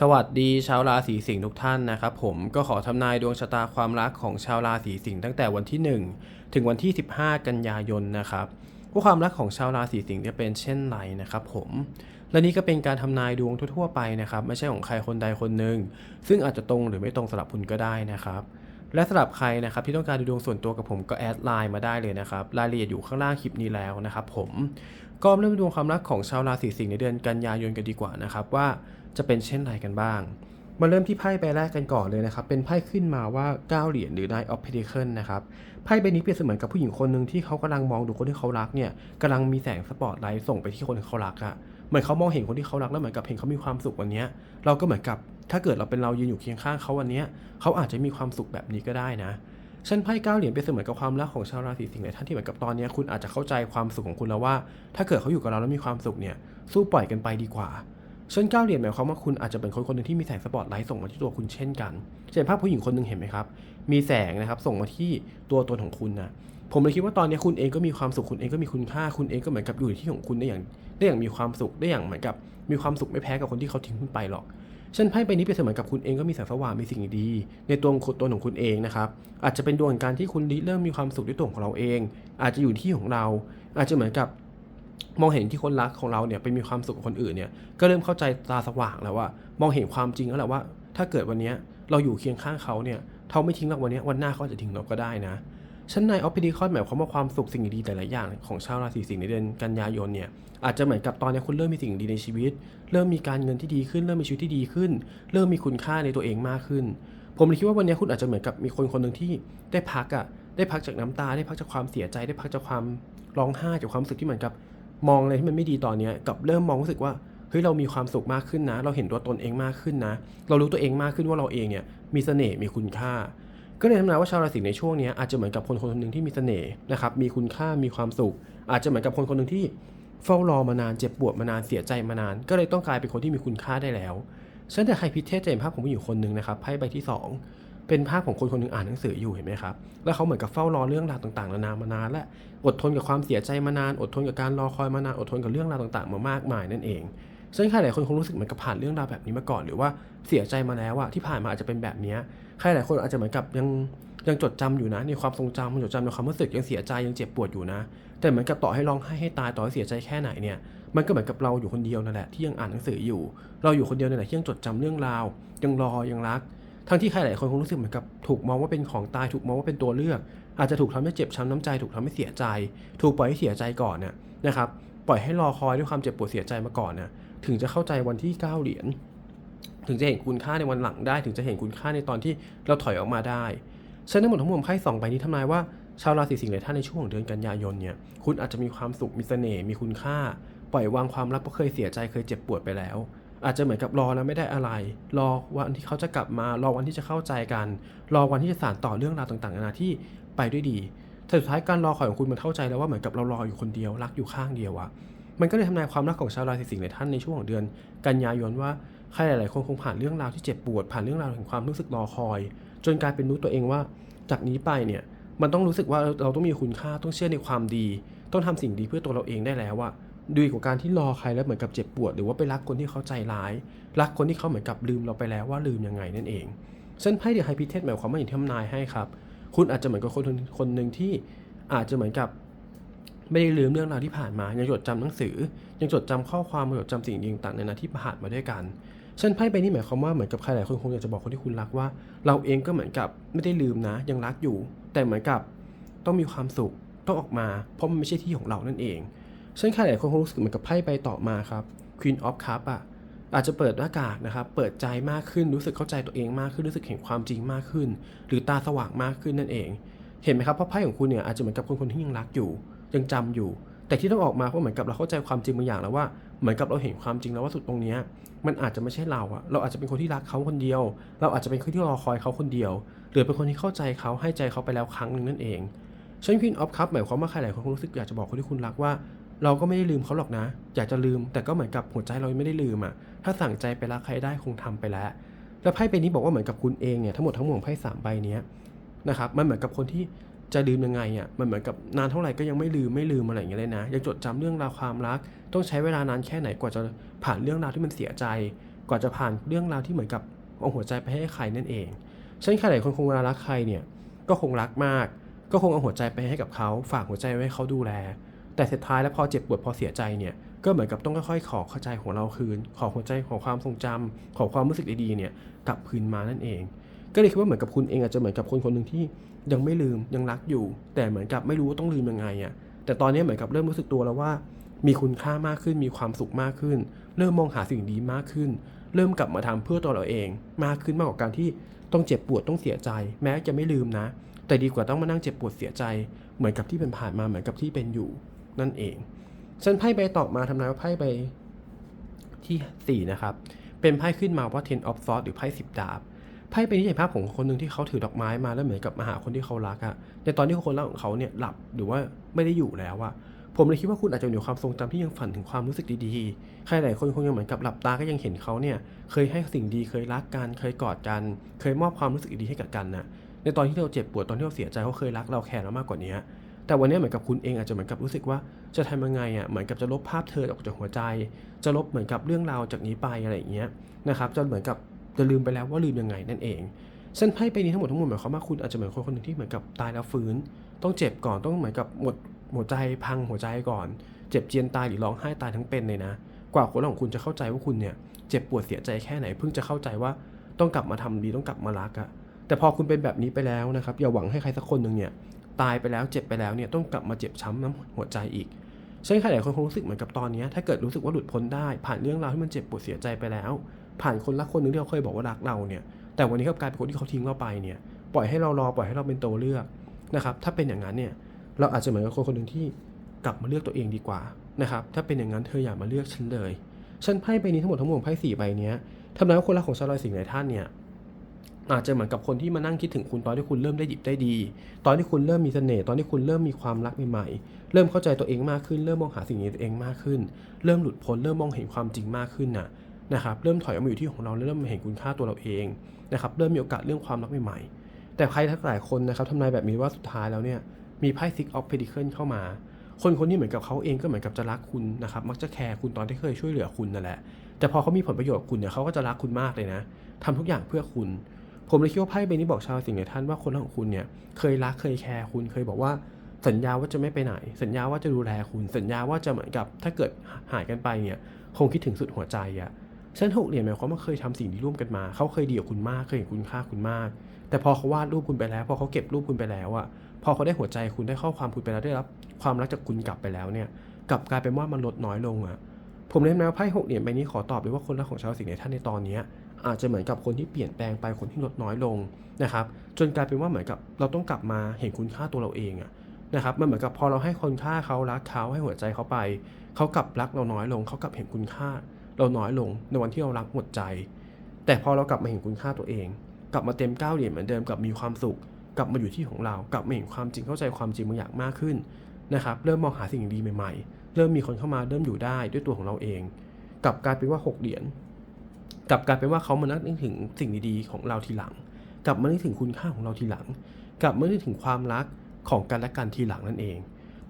สวัสดีชาวราศีสิงห์ทุกท่านนะครับผมก็ขอทำนายดวงชะตาความรักของชาวราศีสิงห์ตั้งแต่วันที่ 1 ถึงวันที่ 15 กันยายนนะครับว่าความรักของชาวราศีสิงห์จะเป็นเช่นไรนะครับผมและนี่ก็เป็นการทำนายดวงทั่วๆไปนะครับไม่ใช่ของใครคนใดคนหนึ่งซึ่งอาจจะตรงหรือไม่ตรงสำหรับคุณก็ได้นะครับและสำหรับใครนะครับที่ต้องการดูดวงส่วนตัวกับผมก็แอดไลน์มาได้เลยนะครับรายละเอียดอยู่ข้างล่างคลิปนี้แล้วนะครับผมก็เริ่มดวงความรักของชาวราศีสิงห์ในเดือนกันยายนกันดีกว่านะครับว่า จะเป็นเช่นไรกันบ้าง มาเริ่มที่ไพ่ใบแรกกันก่อนเลยนะครับ เป็นไพ่ขึ้นมาว่า 9 เหรียญหรือ Knight of Pentacles นะครับ ไพ่ใบนี้เปรียบเสมือนกับผู้หญิงคนหนึ่งที่เขากำลังมองดูคนที่เขารักเนี่ยกำลังมีแสงสปอตไลท์ส่งไปที่คนที่เขารักอะเหมือนเขามองเห็นคนที่เขารักแล้วเหมือนกับเห็นเขามีความสุขวันนี้เราก็เหมือนกับถ้าเกิดเราเป็นเรายืนอยู่เคียงข้างเขาวันนี้เขาอาจจะมีความสุขแบบนี้ก็ได้นะเช่นไพ่เก้าเหรียญเป็นเสมือนกับความรักของชาวราศีสิงห์หลายท่านที่เหมือนกับตอนนี้คุณอาจจะเข้าใจความสุขของคุณแล้วว่า ถ้าเกิดเขาอยู่กับเราแล้วมีความสุขเนี่ยสู้ปล่อยกันไปดีกว่า เช่นก้าเหรียญหมายความว่าคุณอาจจะเป็นคนคนหนึ่งที่มีแสงสปอตไลท์ส่งมาที่ตัวคุณเช่นกัน เช่นภาพผู้หญิงคนหนึ่งเห็นไหมครับ มีแสงนะครับส่งมาที่ตัวตนของคุณนะผมเลยคิดว่าตอนนี้คุณเองก็มีความสุขคุณเองก็มีคุณค่า คุณเองก็เหมือนกับอยู่ในที่ของคุณได้อย่างได้อย่างมีความสุขได้อย่างเหมือนกับ มีความสุขไม่แพ้กับคนที่เขาทิ้งคุณไปหรอกเช่นไพ่ใบนี้เปรียบเสมือนกับคุณเองก็มีแสงสว่างมีสิ่งดีในตัวตัวของคุณเองนะครับอาจจะเป็นดวงการที่คุณเริ่มมีความสุขด้วยตัวของเราเอง อาจจะอยู่ที่ของเรา อาจจะเหมือนกับ มองเห็นที่คนรักของเราเนี่ยไปมีความสุขกับคนอื่นเนี่ยก็เริ่มเข้าใจตาสว่างแล้วว่ามองเห็นความจริงแล้วแหละว่า ถ้าเกิดวันนี้เราอยู่เคียงข้างเขาเนี่ยเขาไม่ทิ้งเราวันนี้วันหน้าเขาอาจจะทิ้งเราก็ได้นะชั้นในออฟฟิศคอนหมายความว่าความสุขสิ่งดีๆหลายๆอย่างของชาวราศีสิงห์ในเดือนกันยายนเนี่ยอาจจะเหมือนกับตอนนี้คุณเริ่มมีสิ่งดีในชีวิต เริ่มมีการเงินที่ดีขึ้น เริ่มมีชีวิตที่ดีขึ้น เริ่มมีคุณค่าในตัวเองมากขึ้น ผมเลยคิดว่าวันนี้คุณอาจจะเหมือนกับมีคนคนหนึ่งที่ได้พักอะได้พักจากน้ำตาได้พักจากความเสียใจ ได้พักจากความร้องไห้จากความรู้สึกที่เหมือนกับ มองอะไรที่มันไม่ดีตอนเนี้ยกับเริ่มมองรู้สึกว่าเฮ้ยเรามีความสุขมากขึ้นนะ เราเห็นตัวตนเองมากขึ้นนะ เรารู้ตัวเองมากขึ้นว่าเราเองเนี่ยมีเสน่ห์มีคุณค่า ก็เลยทำนายว่าชาวราศีในช่วงนี้อาจจะเหมือนกับคนคนหนึ่งที่มีเสน่ห์นะครับมีคุณค่ามีความสุข อาจจะเหมือนกับคนคนหนึ่งที่เฝ้ารอมานานเจ็บปวดมานานเสียใจมานาน ก็เลยต้องกลายเป็นคนที่มีคุณค่าได้แล้วฉันแต่ใครพิเทศจะเห็นภาพของผู้หญิงคนหนึ่งนะครับไพ่ใบที่ 2 เป็นภาพของคนคนหนึ่งอ่านหนังสืออยู่เห็นไหมครับ แล้วเขาเหมือนกับเฝ้ารอเรื่องราวต่างๆนานามานานและอดทนกับความเสียใจมานาน อดทนกับการรอคอยมานาน อดทนกับเรื่องราวต่างๆ มามากมายนั่นเอง ซึ่งใครหลายคนคงรู้สึกเหมือนกับผ่านเรื่องราวแบบนี้มาก่อน หรือว่าเสียใจมาแล้วอะที่ผ่านมาอาจจะเป็นแบบนี้ใครหลายคนอาจจะเหมือนกับยังยังจดจำอยู่นะในความทรงจำจดจำในความรู้สึกยังเสียใจยังเจ็บปวดอยู่นะ แต่เหมือนกับต่อให้ร้องไห้ให้ตายต่อให้เสียใจแค่ไหนเนี่ยมันก็เหมือนกับเราอยู่คนเดียวนั่นแหละที่ยังอ่านหนังสืออยู่ เราอยู่คนเดียวนั่นแหละที่ยังจดจำเรื่องราว ยังรอยังรัก ทั้งที่ใครหลายคนคงรู้สึกเหมือนกับถูกมองว่าเป็นของตายถูกมองว่าเป็นตัวเลือก อาจจะถูกทำให้เจ็บช้ำน้ำใจ ถูกทำให้เสียใจ ถูกปล่อยให้เสียใจก่อนเนี่ยนะครับปล่อยให้รอคอยด้วยความเจ็บปวดเสียใจมาก่อนเนี่ยถึงจะเข้าใจวันที่ 9 เหรียญถึงจะเห็นคุณค่าในวันหลังได้ ถึงจะเห็นคุณค่าในตอนที่เราถอยออกมาได้ฉะนั้นทั้งหมดทั้งมวลไพ่สองใบนี้ทำนายว่าชาวราศีสิงห์หลายท่านในช่วงของเดือนกันยายนเนี่ยคุณอาจจะมีความสุขมีเสน่ห์มีคุณค่า ปล่อยวางความรักเพราะเคยเสียใจเคยเจ็บปวดไปแล้ว อาจจะเหมือนกับรอแล้วไม่ได้อะไร รอวันที่เขาจะกลับมา รอวันที่จะเข้าใจกัน รอวันที่จะสานต่อเรื่องราวต่างๆนานาที่ไปด้วยดีแต่สุดท้ายการรอคอยของคุณมันเข้าใจแล้วว่าเหมือนกับเรารออยู่คนเดียวรักอยู่ข้างเดียวอะมันก็เลยทำนายความรักของชาวราศีสิงห์ในท่านในช่วงของเดือน กันยายนว่าใครหลายๆคนคงผ่านเรื่องราวที่เจ็บปวด ผ่านเรื่องราวแห่งความรู้สึกรอคอย จนกลายเป็นรู้ตัวเองว่า จากนี้ไปเนี่ยมันต้องรู้สึกว่าเราต้องมีคุณค่าต้องเชื่อในความดี ต้องทำสิ่งดีเพื่อตัวเราเองได้แล้วอะ ดีกว่าการที่รอใครแล้วเหมือนกับเจ็บปวด หรือว่าไปรักคนที่เขาใจร้าย รักคนที่เขาเหมือนกับลืมเราไปแล้วว่าลืมยังไงนั่นเองเส้นไพ่เดียไฮพิเทสหมายความว่าอย่างที่ทำนายให้ครับ คุณอาจจะเหมือนกับคนคนหนึ่งที่อาจจะเหมือนกับไม่ได้ลืมเรื่องราวที่ผ่านมายังจดจำหนังสือ ยังจดจำข้อความจดจำสิ่งต่างๆในนาที่ผ่านมาด้วยกันเช่นไพ่ใบนี้หมายความว่าเหมือนกับใครหลายคนคงอยากจะบอกคนที่คุณรักว่า เราเองก็เหมือนกับไม่ได้ลืมนะ ยังรักอยู่ แต่เหมือนกับต้องมีความสุขต้องออกมา เพราะมันไม่ใช่ที่ของเรานั่นเอง เช่นใครหลายคนคงรู้สึกเหมือนกับไพ่ใบต่อมาครับ Queen of Cup อะอาจจะเปิดหน้ากากนะครับ เปิดใจมากขึ้น รู้สึกเข้าใจตัวเองมากขึ้น รู้สึกเห็นความจริงมากขึ้น หรือตาสว่างมากขึ้นนั่นเอง เห็นไหมครับเพราะไพ่ของคุณเนี่ยอาจจะเหมือนกับคนคนที่ยังรักอยู่ ยังจำอยู่ แต่ที่ต้องออกมาเพราะเหมือนกับเราเข้าใจความจริงบางอย่างแล้วว่า เหมือนกับเราเห็นความจริงแล้วว่าสุดตรงนี้มันอาจจะไม่ใช่เราอะเราอาจจะเป็นคนที่รักเขาคนเดียว เราอาจจะเป็นคนที่รอคอยเขาคนเดียว หรือเป็นคนที่เข้าใจเขาให้ใจเขาไปแล้วครั้งหนึ่งนั่นเองฉันควีนออฟคัพหมายความว่าใครหลายคนคงรู้สึกอยากจะบอกคนที่คุณรักว่า เราก็ไม่ได้ลืมเขาหรอกนะ อยากจะลืมแต่ก็เหมือนกับหัวใจเราไม่ได้ลืมอะถ้าสั่งใจไปรักใครได้คงทำไปแล้ว แล้วไพ่ใบนี้บอกว่าเหมือนกับคุณเองเนี่ยทั้งหมดทั้งมวลไพ่สามใบเนี้ยนะครับ มันเหมือนกับคนที่จะลืมยังไงอะ มันเหมือนกับนานเท่าไหร่ก็ยังไม่ลืมไม่ลืมอะไรอย่างเงี้ยเลยนะ ยังจดจำเรื่องราวความรัก ต้องใช้เวลานานแค่ไหนกว่าจะผ่านเรื่องราวที่มันเสียใจ กว่าจะผ่านเรื่องราวที่เหมือนกับเอาหัวใจไปให้ใครนั่นเองเช่นใครหลายคนคงเวลารักใครเนี่ย ก็คงรักมาก ก็คงเอาหัวใจไปให้กับเขา ฝากหัวใจไว้ให้เขาดูแล แต่สุดท้ายแล้วพอเจ็บปวดพอเสียใจเนี่ยก็เหมือนกับต้องค่อยๆ ขอเข้าใจของเราคืน ขอหัวใจของความทรงจำขอความรู้สึกดีๆเนี่ยกลับคืนมานั่นเอง ก็เลยคิดว่าเหมือนกับคุณเองอาจจะเหมือนกับคนคนหนึ่งที่ยังไม่ลืมยังรักอยู่ แต่เหมือนกับไม่รู้ว่าต้องลืมยังไงอะ่ะแต่ตอนนี้เหมือนกับเริ่มรู้สึกตัวแล้วว่า มีคุณค่ามากขึ้นมีความสุขมากขึ้น เริ่มมองหาสิ่งดีมากขึ้น เริ่มกลับมาทำเพื่อตัวเราเอง มากขึ้นมากกว่าการที่ต้องเจ็บปวดต้องเสียใจ แม้จะไม่ลืมนะ แต่ดีกว่าต้องมานั่งเจ็บปวดเสียใจ เหมือนกับที่เป็นผ่านมาเหมือนกับที่เป็นอยู่ นั่นเองฉันไพ่ใบต่อมาทำนายว่าไพ่ใบที่สี่นะครับ เป็นไพ่ขึ้นมาว่า ten of swords หรือไพ่สิบดาบ ไพ่เป็นที่เห็นภาพของคนหนึ่งที่เขาถือดอกไม้มาแล้วเหมือนกับมาหาคนที่เขารักอะในตอนที่คนรักของเขาเนี่ยหลับหรือว่าไม่ได้อยู่แล้วอะผมเลยคิดว่าคุณอาจจะอยู่ความทรงจำที่ยังฝันถึงความรู้สึกดีๆ ใครหลายคนคงยังเหมือนกับหลับตาก็ยังเห็นเขาเนี่ยเคยให้สิ่งดีเคยรักกัน เคยกอดกัน เคยมอบความรู้สึกดีให้กับกันนะในตอนที่เราเจ็บปวดตอนที่เราเสียใจเขาเคยรักเราแคร์เรามากกว่านี้ แต่วันนี้เหมือนกับคุณเองอาจจะเหมือนกับรู้สึกว่าจะทำยังไงอะเหมือนกับจะลบภาพเธอออกจากหัวใจ จะลบเหมือนกับเรื่องราวจากนี้ไปอะไรอย่างเงี้ยนะครับจนเหมือนกับจะลืมไปแล้วว่าลืมยังไงนั่นเอง เส้นไพ่ไปนี้ทั้งหมดทั้งมวลหมายความว่าคุณอาจจะเหมือนคนคนหนึ่งที่เหมือนกับตายแล้วฟื้น ต้องเจ็บก่อนต้องเหมือนกับหมดหัวใจพังหัวใจก่อน เจ็บเจียนตายหรือร้องไห้ตายทั้งเป็นเลยนะ กว่าคนของคุณจะเข้าใจว่าคุณเนี่ยเจ็บปวดเสียใจแค่ไหนเพิ่งจะเข้าใจว่าต้องกลับมาทำดีต้องกลับมารักอะแต่พอคุณเป็นแบบนี้ไปแล้วนะครับอย่าหวังให้ใครสักคนหนึ่งเนี่ย ตายไปแล้วเจ็บไปแล้วเนี่ยต้องกลับมาเจ็บช้ำน้ำหัวใจอีกเช่นใครหลายคนคงรู้สึกเหมือนกับตอนนี้ถ้าเกิดรู้สึกว่าหลุดพ้นได้ ผ่านเรื่องราวที่มันเจ็บปวดเสียใจไปแล้ว ผ่านคนรักคนหนึ่งที่เราเคยบอกว่ารักเราเนี่ยแต่วันนี้กลับกลายเป็นคนที่เขาทิ้งเราไปเนี่ยปล่อยให้เรารอปล่อยให้เราเป็นตัวเลือกนะครับถ้าเป็นอย่างนั้นเนี่ยเราอาจจะเหมือนกับคนคนหนึ่งที่กลับมาเลือกตัวเองดีกว่านะครับถ้าเป็นอย่างนั้นเธออย่ามาเลือกฉันเลยฉันไพ่ใบนี้ทั้งหมดทั้งมวลไพ่สี่ใบเนี้ยทำนายว่าคนรักของชาวราศีสิงห์หลายท่านเนี่ย อาจจะเหมือนกับคนที่มานั่งคิดถึงคุณตอนที่คุณเริ่มได้ดิบได้ดี ตอนที่คุณเริ่มมีเสน่ห์ตอนที่คุณเริ่มมีความรักใหม่ๆ เริ่มเข้าใจตัวเองมากขึ้น เริ่มมองหาสิ่งนี้ตัวเองมากขึ้น เริ่มหลุดพ้นเริ่มมองเห็นความจริงมากขึ้นน่ะนะครับเริ่มถอยออกมาอยู่ที่ของเราเริ่มเห็นคุณค่าตัวเราเองนะครับเริ่มมีโอกาสเรื่องความรักใหม่ๆ แต่ใครทั้งหลายคนนะครับทำนายแบบนี้ว่าสุดท้ายแล้วเนี่ยมีไพ่ Six of Pentacles เข้ามา คนคนนี้เหมือนกับเขาเองก็เหมือนกับจะรักคุณนะครับมักจะแคร์คุณตอนที่เคยช่วยเหลือคุณนั่นแหละแต่พอเขามีผลประโยชน์คุณเนี่ยเขาก็จะรักคุณมากเลยนะทำทุกอย่างเพื่อคุณ ผมเลยคิดว่าไพ่ใบนี้บอกชาวสิ่งในท่านว่าคนของคุณเนี่ยเคยรักเคยแคร์คุณเคยบอกว่าสัญญาว่าจะไม่ไปไหน สัญญาว่าจะดูแลคุณ สัญญาว่าจะเหมือนกับถ้าเกิดหายกันไปเนี่ยคงคิดถึงสุดหัวใจอะเส้นหกเหรียญหมายความว่าเคยทำสิ่งที่ร่วมกันมา เขาเคยดีกับคุณมาก เคยเห็นคุณค่าคุณมาก แต่พอเขาวาดรูปคุณไปแล้ว พอเขาเก็บรูปคุณไปแล้วอะพอเขาได้หัวใจคุณได้ข้อความคุณไปแล้วได้รับ ความรักจากคุณกลับไปแล้วเนี่ย กลับกลายเป็นว่ามันลดน้อยลงอะผมเล่นแมวไพ่หกเหรียญใบนี้ขอตอบเลยว่าคนรักของชาวสิงห์ในท่านในตอนเนี้ย อาจจะเหมือนกับคนที่เปลี่ยนแปลงไปคนที่ลดน้อยลงนะครับจนกลายเป็นว่าเหมือนกับเราต้องกลับมาเห็นคุณค่าตัวเราเองอะนะครับมันเหมือนกับพอเราให้คนค่าเขารักเขาให้หัวใจเขาไป เขากลับรักเราน้อยลง เขากลับเห็นคุณค่า เราน้อยลงในวันที่เรารักหมดใจ แต่พอเรากลับมาเห็นคุณค่าตัวเอง กลับมาเต็มเก้าเหรียญเหมือนเดิมกลับมีความสุข กลับมาอยู่ที่ของเรา กลับมาเห็นความจริงเข้าใจความจริงบางอย่างมากขึ้นนะครับเริ่มมองหาสิ่งดีใหม่ๆ เริ่มมีคนเข้ามาเริ่มอยู่ได้ด้วยตัวของเราเองกลับกลายเป็นว่าหกเหรียญ กลับกลายเป็นว่าเขามานึกถึงสิ่งดีๆของเราทีหลัง กลับมานึกถึงคุณค่าของเราทีหลัง กลับมานึกถึงความรักของกันและกันทีหลังนั่นเอง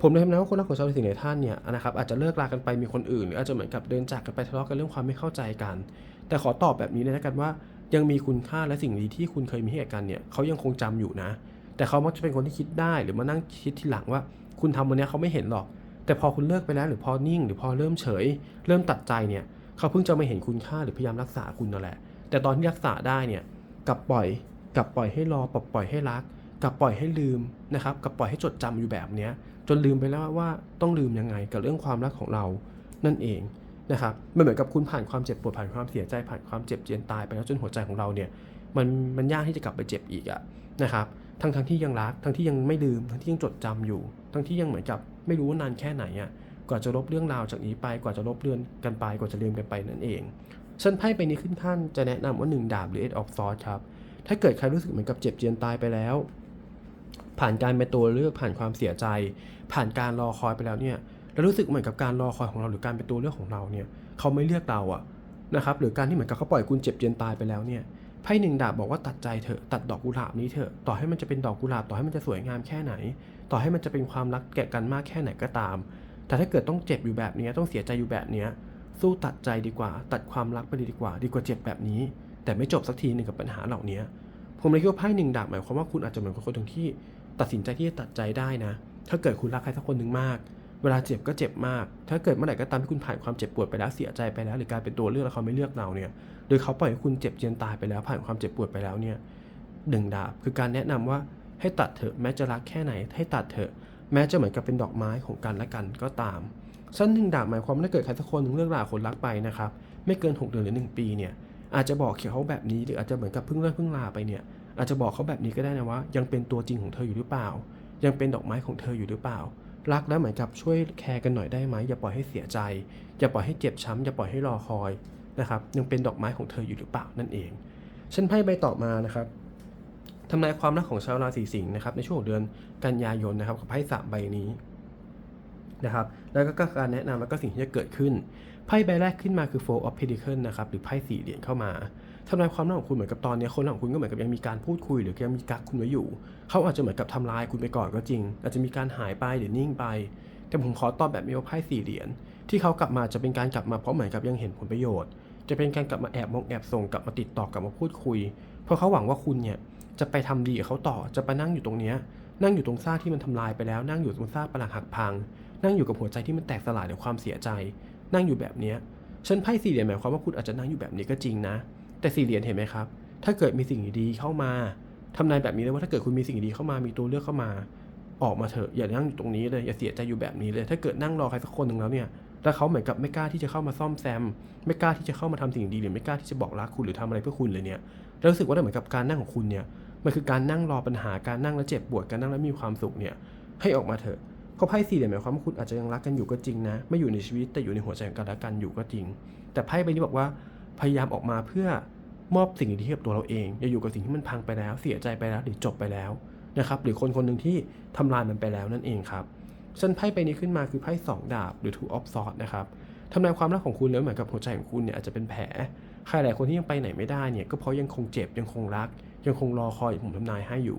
ผมเลยทำนะว่าคนรักของชาวราศีในท่านเนี่ยนะครับอาจจะเลิกลากันไปมีคนอื่นหรืออาจจะเหมือนกับเดินจากกันไปทะเลาะกันเรื่องความไม่เข้าใจกัน แต่ขอตอบแบบนี้เลยนะกันว่า ยังมีคุณค่าและสิ่งดีที่คุณเคยมีให้กันเนี่ยเขายังคงจำอยู่นะ แต่เขามักจะเป็นคนที่คิดได้หรือมานั่งคิดทีหลังว่า คุณทำวันนี้เขาไม่เห็นหรอก แต่พอคุณเลิกไปแล้วหรือพอนิ่ง หรือพอเริ่มเฉย เริ่มตัดใจเนี่ย เขาเพิ่งจะมาเห็นคุณค่าหรือพยายามรักษาคุณนั่นแหละ แต่ตอนที่รักษาได้เนี่ยกลับปล่อยกลับปล่อยให้รอกลับปล่อยให้รักกลับปล่อยให้ลืมนะครับกลับปล่อยให้จดจำอยู่แบบเนี้ยจนลืมไปแล้วว่าต้องลืมยังไงกับเรื่องความรักของเรานั่นเองนะครับมันเหมือนกับคุณผ่านความเจ็บปวดผ่านความเสียใจผ่านความเจ็บเจียนตายไปแล้วจนหัวใจของเราเนี่ยมันมันยากที่จะกลับไปเจ็บอีกอะนะครับทั้งทั้งที่ยังรักทั้งที่ยังไม่ลืมทั้งที่ยังจดจำอยู่ ทั้งที่ยังเหมือนกับไม่รู้ว่านานแค่ไหนอะ กว่าจะลบเรื่องราวจากนี้ไปกว่าจะลบเลือนกันไปกว่าจะลืมกันไปนั่นเองฉันไพ่ไปนี้ขึ้นขั้นจะแนะนำว่า1ดาบหรือ Eight of Swords ครับ ถ้าเกิดใครรู้สึกเหมือนกับเจ็บเจียนตายไปแล้ว ผ่านการเป็นตัวเลือกผ่านความเสียใจ ผ่านการรอคอยไปแล้วเนี่ยแล้วรู้สึกเหมือนกับการรอคอยของเราหรือการเป็นตัวเลือกของเราเนี่ยเขาไม่เลือกเราอะนะครับหรือการที่เหมือนกับเขาปล่อยคุณเจ็บเจียนตายไปแล้วเนี่ยไพ่หนึ่งดาบบอกว่าตัดใจเถอะตัดดอกกุหลาบนี้เถอะต่อให้มันจะเป็นดอกกุหลาบต่อให้มันจะสวยงามแค่ไหน ต่อให้มันจะเป็นความรักแก่กันมากแค่ไหนก็ตาม แต่ถ้าเกิดต้องเจ็บอยู่แบบนี้ต้องเสียใจอยู่แบบนี้สู้ตัดใจดีกว่า ตัดความรักไปดีกว่า ดีกว่าเจ็บแบบนี้ แต่ไม่จบสักทีหนึ่งกับปัญหาเหล่านี้ผมเลยคิดว่าไพ่หนึ่งดาบหมายความว่าคุณอาจจะเหมือนคนหนึ่งที่ ตัดสินใจที่จะตัดใจได้นะ ถ้าเกิดคุณรักใครสักคนหนึ่งมาก เวลาเจ็บก็เจ็บมาก ถ้าเกิดเมื่อไหร่ก็ตามที่คุณผ่านความเจ็บปวดไปแล้วเสียใจไปแล้วหรือกลายเป็นตัวเลือกแล้วเขาไม่เลือกเราเนี่ย โดยเขาปล่อยให้คุณเจ็บเจียนตายไปแล้วผ่านความเจ็บปวดไปแล้วเนี่ยหนึ่งดาบคือการแนะนำว่าให้ตัดเถอะแม้จะรักแค่ไหนให้ตัดเถอะ แม้จะเหมือนกับเป็นดอกไม้ของกันและกันก็ตามสั้นหนึ่งดาบหมายความว่าถ้าเกิดใครสักคนหนึ่งเลิกราคนรักไปนะครับไม่เกิน 6 เดือนหรือ 1 ปีเนี่ยอาจจะบอกเขาแบบนี้หรืออาจจะเหมือนกับเพิ่งเลิกเพิ่งลาไปเนี่ยอาจจะบอกเขาแบบนี้ก็ได้นะว่า ยังเป็นตัวจริงของเธออยู่หรือเปล่า ยังเป็นดอกไม้ของเธออยู่หรือเปล่า รักแล้วเหมือนกับช่วยแคร์กันหน่อยได้ไหมอย่าปล่อยให้เสียใจ อย่าปล่อยให้เจ็บช้ำอย่าปล่อยให้รอคอยนะครับยังเป็นดอกไม้ของเธออยู่หรือเปล่านั่นเองฉันไพ่ใบต่อมานะครับ ทำนายความรักของชาวราศีสิงห์นะครับในช่วงเดือนกันยายนนะครับกับไพ่สามใบนี้นะครับแล้วก็การแนะนำแล้วก็สิ่งที่จะเกิดขึ้นไพ่ใบแรกขึ้นมาคือ four of pentacles นะครับหรือไพ่สี่เหรียญเข้ามาทำนายความรักของคุณเหมือนกับตอนนี้คนรักของคุณก็เหมือนกับยังมีการพูดคุย หรือยังมีกักคุณไว้อยู่ เขาอาจจะเหมือนกับทำลายคุณไปก่อนก็จริง อาจจะมีการหายไปหรือนิ่งไป แต่ผมขอตอบแบบมีว่าไพ่สี่เหรียญที่เขากลับมาจะเป็นการกลับมาเพราะเหมือนกับยังเห็นผลประโยชน์ จะเป็นการกลับมาแอบมองแอบส่งกลับมาติดต่อกลับมาพูดคุย เพราะเขาหวังว่าคุณเนี่ย จะไปทำดีกับเขาต่อ จะไปนั่งอยู่ตรงเนี้ยนั่งอยู่ตรงซากที่มันทำลายไปแล้ว นั่งอยู่ตรงซากปรักหักพัง นั่งอยู่กับหัวใจที่มันแตกสลายด้วยความเสียใจ นั่งอยู่แบบเนี้ยฉันไพ่สี่เหรียญหมายความว่าคุณอาจจะนั่งอยู่แบบนี้ก็จริงนะ แต่สี่เหรียญเห็นไหมครับ ถ้าเกิดมีสิ่งดีเข้ามาทำนายแบบนี้เลยว่าถ้าเกิดคุณมีสิ่งดีเข้ามามีตัวเลือกเข้ามา ออกมาเถอะอย่านั่งอยู่ตรงนี้เลยอย่าเสียใจอยู่แบบนี้เลย ถ้าเกิดนั่งรอใครสักคนหนึ่งแล้วเนี่ยแล้วเขาเหมือนกับไม่กล้าที่จะเข้ามาซ่อมแซม ไม่กล้าที่จะเข้ามาทำสิ่งดีหรือไม่กล้าที่จะบอกรักคุณหรือทำอะไรเพื่อคุณเลยเนี่ย แล้วรู้สึกว่าเหมือนกับการนั่งของคุณเนี่ยมันคือการนั่งรอปัญหาการนั่งแล้วเจ็บปวดการนั่งแล้วมีความสุขเนี่ยให้ออกมาเถอะเพราะไพ่สี่เหลี่ยมหมายความว่าคุณอาจจะยังรักกันอยู่ก็จริงนะไม่อยู่ในชีวิตแต่อยู่ในหัวใจของกันและกันอยู่ก็จริง แต่ไพ่ใบนี้บอกว่าพยายามออกมาเพื่อมอบสิ่งดีๆให้กับตัวเราเองอย่าอยู่กับสิ่งที่มันพังไปแล้ว เสียใจไปแล้วหรือจบไปแล้วนะครับหรือคนคนหนึ่งที่ทำลายมันไปแล้วนั่นเองครับฉันไพ่ใบนี้ขึ้นมาคือไพ่สองดาบหรือ two of swords นะครับทำนายความรักของคุณแล้วเหมือนกับหัวใจของคุณเนี่ยอาจจะเป็นแผล ใครหลายคนที่ยังไปไหนไม่ได้เนี่ยก็เพราะยังคงเจ็บยังคงรัก ยังคงรอคอยผมทำนายให้อยู่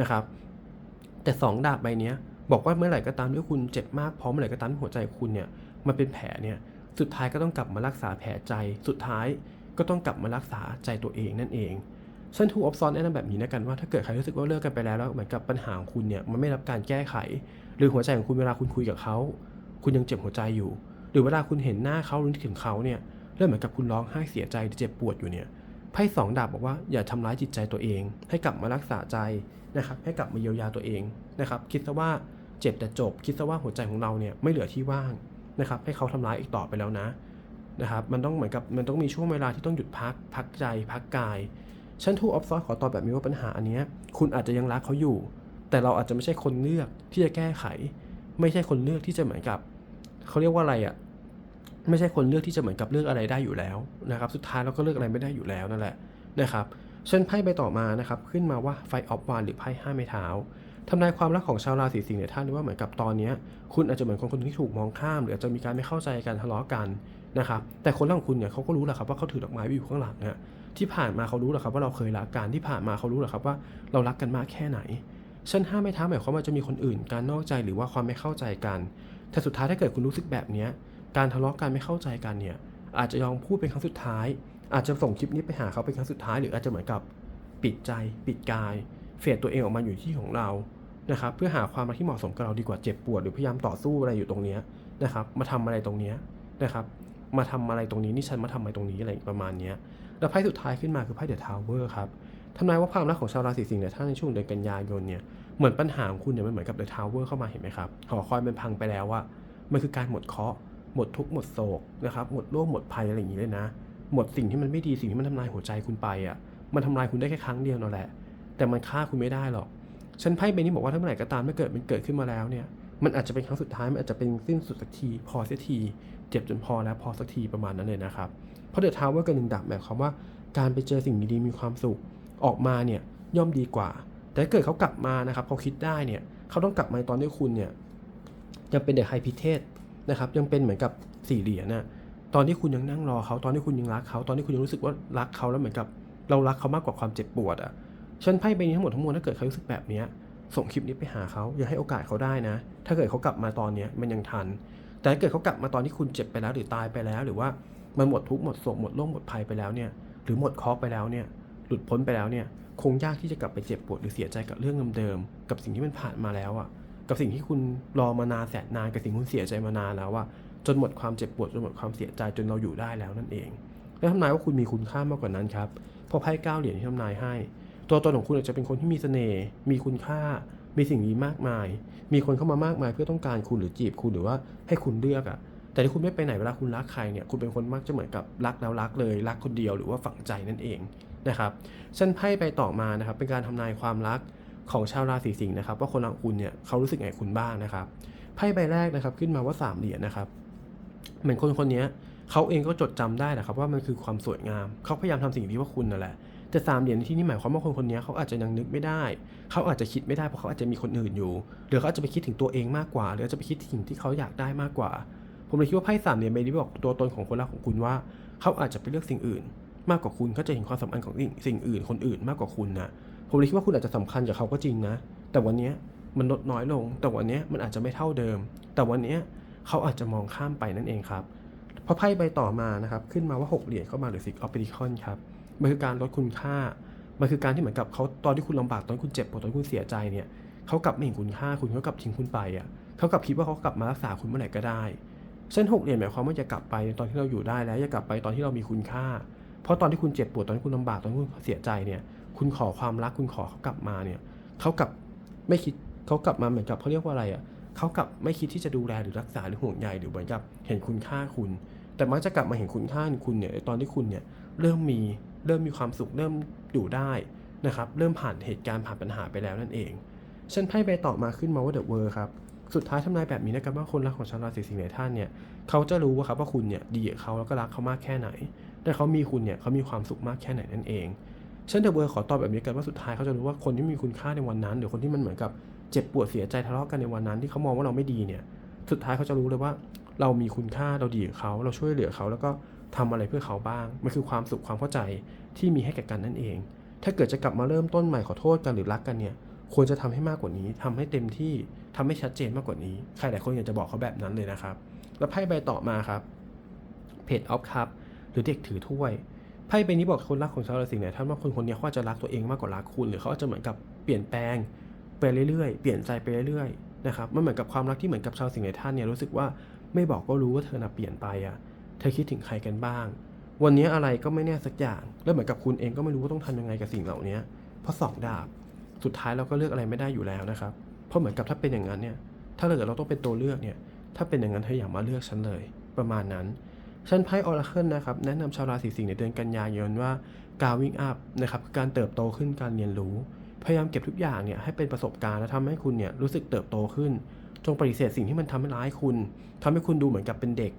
นะครับ แต่สองดาบใบนี้บอกว่าเมื่อไหร่ก็ตามที่คุณเจ็บมากพอเมื่อไหร่ก็ตามที่หัวใจคุณเนี่ยมันเป็นแผลเนี่ยสุดท้ายก็ต้องกลับมารักษาแผลใจ สุดท้ายก็ต้องกลับมารักษาใจตัวเองนั่นเองเส้นทูออฟซอนแนะนำแบบนี้นะกันว่าถ้าเกิดใครรู้สึกว่าเลิกกันไปแล้วแล้วเหมือนกับปัญหาของคุณเนี่ยมันไม่รับการแก้ไข หรือหัวใจของคุณเวลาคุณคุยกับเขา คุณยังเจ็บหัวใจอยู่ หรือเวลาคุณเห็นหน้าเขาหรือนึกถึงเขาเนี่ย เริ่มเหมือนกับคุณร้องไห้เสียใจหรือเจ็บปวดอยู่เนี่ยไพ่สองดาบบอกว่าอย่าทำร้ายจิตใจตัวเอง ให้กลับมารักษาใจนะครับให้กลับมาเยียวยาตัวเองนะครับคิดซะว่าเจ็บแต่จบ คิดซะว่าหัวใจของเราเนี่ยไม่เหลือที่ว่างนะครับให้เขาทำร้ายอีกต่อไปแล้วนะนะครับมันต้องเหมือนกับมันต้องมีช่วงเวลาที่ต้องหยุดพัก พักใจ พักกายฉันทูออฟซอสขอตอบแบบนี้ว่าปัญหาอันเนี้ยคุณอาจจะยังรักเขาอยู่ แต่เราอาจจะไม่ใช่คนเลือกที่จะแก้ไข ไม่ใช่คนเลือกที่จะเหมือนกับ เขาเรียกว่าอะไรอะ่ะ ไม่ใช่คนเลือกที่จะเหมือนกับเลือกอะไรได้อยู่แล้วนะครับ สุดท้ายเราก็เลือกอะไรไม่ได้อยู่แล้วนั่นแหละนะครับฉันไพ่ใบต่อมานะครับขึ้นมาว่าไฟออฟวานหรือไพ่ห้าไม้เท้าทำนายความรักของชาวราศีสิงห์เนี่ยท่านว่าเหมือนกับตอนนี้คุณอาจจะเหมือนคนคนที่ถูกมองข้าม หรืออาจจะมีการไม่เข้าใจกันทะเลาะกันนะครับแต่คนรักของคุณเนี่ยเขาก็รู้แหละครับว่าเขาถือดอกไม้ไว้อยู่ข้างหลังนะที่ผ่านมาเขารู้แหละครับว่าเราเคยรักกันที่ผ่านมาเขารู้แหละครับว่าเรารักกันมากแค่ไหนฉันห้าไม่ท้าหมายความว่าจะมีคนอื่น การนอกใจหรือว่าความไม่เข้าใจกัน แต่สุดท้ายถ้าเกิดคุณรู้สึกแบบนี้ การทะเลาะกันไม่เข้าใจกันเนี่ยอาจจะยอมพูดเป็นครั้งสุดท้าย อาจจะส่งคลิปนี้ไปหาเขาเป็นครั้งสุดท้าย หรืออาจจะเหมือนกับปิดใจ ปิดกาย เฟดตัวเองออกมาอยู่ที่ของเรานะครับเพื่อหาความรักที่เหมาะสมกับเราดีกว่าเจ็บปวดหรือพยายามต่อสู้อะไรอยู่ตรงเนี้ยนะครับมาทำอะไรตรงเนี้ยนะครับมาทำอะไรตรงนี้นี่ฉันมาทำอะไรตรงนี้อะไรประมาณเนี้ยแล้วไพ่สุดท้ายขึ้นมาคือไพ่เดอะทาวเวอร์ครับทำนายว่าความรักของชาวราศีสิงห์เนี่ยถ้าในช่วงเดือนกันยายนเนี่ยเหมือนปัญหาของคุณเนี่ยมันเหมือนกับเดอะทาวเวอร์เข้ามาเห็นไหมครับหอคอยมันพังไปแล้วว่ามันคือการหมดเคราะห์ หมดทุกข์หมดโศกนะครับหมดโรคหมดภัยอะไรอย่างนี้เลยนะ หมดสิ่งที่มันไม่ดีสิ่งที่มันทำลายหัวใจคุณไปอะมันทำลายคุณได้แค่ครั้งเดียวนั่นแหละ แต่มันฆ่าคุณไม่ได้หรอกฉันไพ่ใบนี้บอกว่าถ้าเมื่อไหร่ก็ตามไม่เกิดมันเกิดขึ้นมาแล้วเนี่ยมันอาจจะเป็นครั้งสุดท้ายมันอาจจะเป็นสิ้นสุดสักทีพอสียที เจ็บจนพอแล้วพอสักทีประมาณนั้นเลยนะครับเพราะเดอะทาวเวอร์กับหนึ่งดับหมายความว่าการไปเจอสิ่งดีๆมีความสุขออกมาเนี่ยย่อมดีกว่า แต่ถ้าเกิดเขากลับมานะครับเขาคิดได้เนี่ยเขาต้องกลับมาตอนที่คุณเนี่ยยังเป็นเด็กไฮพิเทส นะครับยังเป็นเหมือนกับสี่เหรียญนะตอนที่คุณยังนั่งรอเขาตอนที่คุณยังรักเขาตอนที่คุณยังรู้สึกว่ารักเขาแล้วเหมือนกับ เรารักเขามากกว่าความเจ็บปวดอะฉันไพ่ใบนี้ทั้งหมดทั้งมวลถ้าเกิดเขารู้สึกแบบนี้ส่งคลิปนี้ไปหาเขาอย่าให้โอกาสเขาได้นะ ถ้าเกิดเขากลับมาตอนนี้มันยังทัน แต่ถ้าเกิดเขากลับมาตอนที่คุณเจ็บไปแล้วหรือตายไปแล้ว หรือว่ามันหมดทุกข์หมดโศกหมดโรคหมดภัยไปแล้วเนี่ย หรือหมดเคราะห์ไปแล้วเนี่ย หลุดพ้นไปแล้วเนี่ย คงยากที่จะกลับไปเจ็บปวดหรือเสียใจกับเรื่องเดิมๆกับสิ่งที่มันผ่านมาแล้วอะ กับสิ่งที่คุณรอมานานแสนนานกับสิ่งที่คุณเสียใจมานานแล้วว่าจนหมดความเจ็บปวดจนหมดความเสียใจจนเราอยู่ได้แล้วนั่นเอง และทำนายว่าคุณมีคุณค่ามากกว่านั้นครับเพราะไพ่เก้าเหรียญที่ทำนายให้ ตัวตนของคุณอาจจะเป็นคนที่มีเสน่ห์มีคุณค่า มีสิ่งดีมากมาย มีคนเข้ามามากมายเพื่อต้องการคุณหรือจีบคุณหรือว่าให้คุณเลือกอะแต่ที่คุณไม่ไปไหนเวลาคุณรักใครเนี่ยคุณเป็นคนมักจะเหมือนกับรักแล้วรักเลยรักคนเดียวหรือว่าฝังใจนั่นเองนะครับฉันไพ่ไปต่อมานะครับเป็นการทำนายความรัก ของชาวราศีสิงห์นะครับ ว่าคนรักคุณเนี่ยเขารู้สึกไงคุณบ้างนะครับไพ่ใบแรกนะครับขึ้นมาว่าสามเหรียญนะครับ เหมือนคนคนนี้เขาเองก็จดจำได้นะครับ ว่ามันคือความสวยงามเขาพยายามทำสิ่งที่ว่าคุณนั่นแหละแต่สามเหรียญที่นี้หมายความว่าคนคนนี้เขาอาจจะยังนึกไม่ได้ เขาอาจจะคิดไม่ได้เพราะเขาอาจจะมีคนอื่นอยู่ หรือเขาอาจจะไปคิดถึงตัวเองมากกว่า หรืออาจจะไปคิดถึงที่เขาอยากได้มากกว่า ผมเลยคิดว่าไพ่สามเหรียญใบนี้บอกตัวตนของคนรักของคุณว่า เขาอาจจะไปเลือกสิ่งอื่น มากกว่าคุณเขาจะเห็นความสำคัญของสิ่งสิ่งอื่น คนอื่นมากกว่าคุณนะ ผมเลยคิดว่าคุณอาจจะสำคัญกับเขาก็จริงนะ แต่วันนี้มันลดน้อยลง แต่วันนี้มันอาจจะไม่เท่าเดิม แต่วันนี้เขาอาจจะมองข้ามไปนั่นเองครับพอไพ่ใบต่อมานะครับ ขึ้นมาว่า 6 เหรียญเข้ามาหรือซิกออฟเปริคอนครับ มันคือการลดคุณค่า มันคือการที่เหมือนกับเขาตอนที่คุณลำบากตอนที่คุณเจ็บปวดตอนที่คุณเสียใจเนี่ยเขากลับไม่เห็นคุณค่าคุณเขากลับทิ้งคุณไปอะเขากลับคิดว่าเขากลับมารักษาคุณเมื่อไหร่ก็ได้เส้นหกเหรียญหมายความว่าอย่ากลับไปตอนที่เราอยู่ได้แล้วอย่ากลับไปตอนที่เรามีคุณค่า เพราะตอนที่คุณเจ็บปวดตอนที่คุณลำบากตอนที่คุณเสียใจเนี่ย คุณขอความรักคุณขอเขากลับมาเนี่ยเขากลับไม่คิดเขากลับมาเหมือนกับเขาเรียกว่าอะไรอะเขากลับไม่คิดที่จะดูแลหรือรักษาหรือห่วงใยหรือเหมือนกับเห็นคุณค่าคุณ แต่มักจะกลับมาเห็นคุณค่าคุณเนี่ยตอนที่คุณเนี่ยเริ่มมีเริ่มมีความสุขเริ่มอยู่ได้นะครับเริ่มผ่านเหตุการณ์ผ่านปัญหาไปแล้วนั่นเองฉันไพ่ใบต่อมาขึ้นมาว่าเดอะเวอร์ครับสุดท้ายทำนายแบบนี้นะครับว่าคนรักของชาวราศีสิงห์ในท่านเนี่ยเขาจะรู้ว่าครับว่าคุณเนี่ยดีกับเขาแล้วก็รักเขามากแค่ไหน แต่เขามีคุณเนี่ยเขามีความสุขมากแค่ไหนนั่นเอง ฉันเดอะเวอร์ขอตอบแบบนี้กันว่าสุดท้ายเขาจะรู้ว่าคนที่มีคุณค่าในวันนั้นหรือคนที่มันเหมือนกับเจ็บปวดเสียใจทะเลาะกันในวันนั้นที่เขามองว่าเราไม่ดีเนี่ย สุดท้ายเขาจะรู้เลยว่า เรามีคุณค่าเราดีกับเขาเราช่วยเหลือเขาแล้วก็ทำอะไรเพื่อเขาบ้างมันคือความสุขความเข้าใจที่มีให้แก่กันนั่นเอง ถ้าเกิดจะกลับมาเริ่มต้นใหม่ขอโทษกันหรือรักกันเนี่ยควรจะทำให้มากกว่านี้ทำให้เต็มที่ทำให้ชัดเจนมากกว่านี้ใครหลายคนอยากจะบอกเขาแบบนั้นเลยนะครับ แล้วไพ่ใบต่อมาครับเพจออฟคัพหรือเด็กถือถ้วย ไพ่ใบนี้บอกคนรักของชาวราศีเนี่ยท่านว่าคนคนนี้เขาจะรักตัวเองมากกว่ารักคุณ หรือเขาจจะเหมือนกับเปลี่ยนแปลงไปเรื่อยๆ เปลี่ยนใจไปเรื่อยๆนะครับมันเหมือนกับความรักที่เหมือนกับชาวสิงห์ในท่านเนี่ยรู้สึกว่าไม่บอกก็รู้ว่าเธอน่ะเปลี่ยนไปอะเธอคิดถึงใครกันบ้าง วันนี้อะไรก็ไม่แน่สักอย่าง แล้วเหมือนกับคุณเองก็ไม่รู้ว่าต้องทำยังไงกับสิ่งเหล่านี้เพราะสองดาบสุดท้ายเราก็เลือกอะไรไม่ได้อยู่แล้วนะครับเพราะเหมือนกับถ้าเป็นอย่างนั้นเนี่ยถ้าเกิดเราต้องเป็นตัวเลือกเนี่ยถ้าเป็นอย่างนั้นเธออย่ามาเลือกฉันเลย ประมาณนั้น ฉันไพ่ออราเคิลนะครับแนะนำชาวราศีสิงห์ในเดือนกันยายนว่าการวิ่งอัพนะครับคือการเติบโตขึ้นการเรียนรู้ พยายามเก็บทุกอย่างเนี่ยให้เป็นประสบการณ์และทำให้คุณเนี่ยรู้สึกเติบโตขึ้น จงปฏิเสธสิ่งที่มันทำให้ร้ายคุณทำให้คุณดูเหมือนกับเป็นเด็ก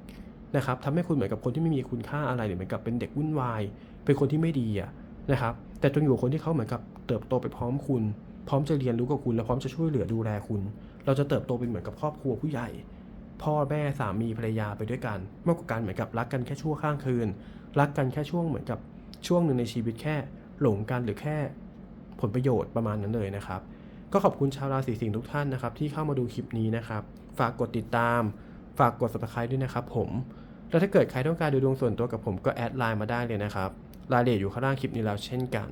นะครับทำให้คุณเหมือนกับคนที่ไม่มีคุณค่าอะไรหรือเหมือนกับเป็นเด็กวุ่นวาย เป็นคนที่ไม่ดีอะนะครับแต่จงอยู่คนที่เขาเหมือนกับเติบโตไปพร้อมคุณ พร้อมจะเรียนรู้กับคุณและพร้อมจะช่วยเหลือดูแลคุณ เราจะเติบโตเป็นเหมือนกับครอบครัวผู้ใหญ่ พ่อแม่สามีภรรยาไปด้วยกันมากกว่าการเหมือนกับรักกันแค่ชั่วข้างคืน รักกันแค่ช่วงเหมือนกับช่วงหนึ่งในชีวิตแค่หลงกันหรือแค่ผลประโยชน์ประมาณนั้นเลยนะครับ ก็ขอบคุณชาวราศีสิงห์ทุกท่านนะครับ ที่เข้ามาดูคลิปนี้นะครับ ฝากกดติดตาม ฝากกด subscribe ด้วยนะครับผมแล้วถ้าเกิดใครต้องการดูดวงส่วนตัวกับผมก็แอดไลน์มาได้เลยนะครับรายละเอียดอยู่ข้างล่างคลิปนี้แล้วเช่นกัน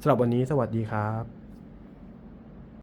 สำหรับวันนี้สวัสดีครับ